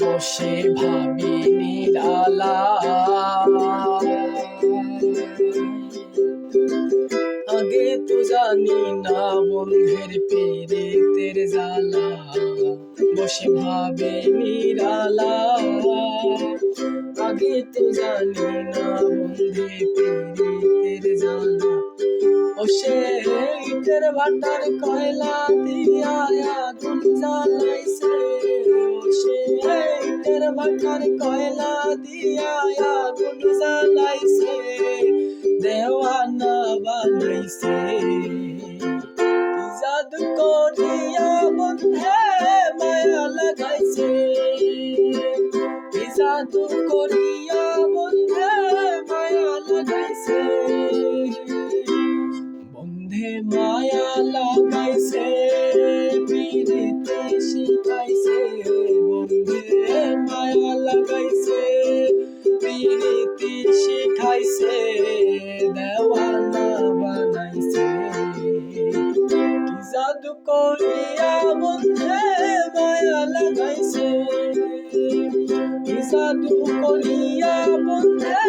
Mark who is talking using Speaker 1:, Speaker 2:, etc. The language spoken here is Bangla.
Speaker 1: বসে ভাবি নিরালা। আগে তো জানি না বন্ধের পেরেতের জ্বালা। বসে ভাবে নিরালা। আগে তো জানি না বন্ধে পেরেতের জ্বালা। ও সে ইটের ভাটার কয়লা দিয়া ভাটার কয়লা দিয়া আগুন জ্বালাইছে, দেওয়ানা বানাইছে। জাদু করিয়া বন্ধে মায়া লাগাইছে জাদু করিয়া বন্ধে মায়া লাগাইছে। বন্ধে মায়া লাগাইছে পিরিতি শিখাইছে দেওয়ানা বানাইছে। কি জাদু করিয়া মধ্যে মায়া লাগাইছে। কি জাদু করিয়া বন্ধে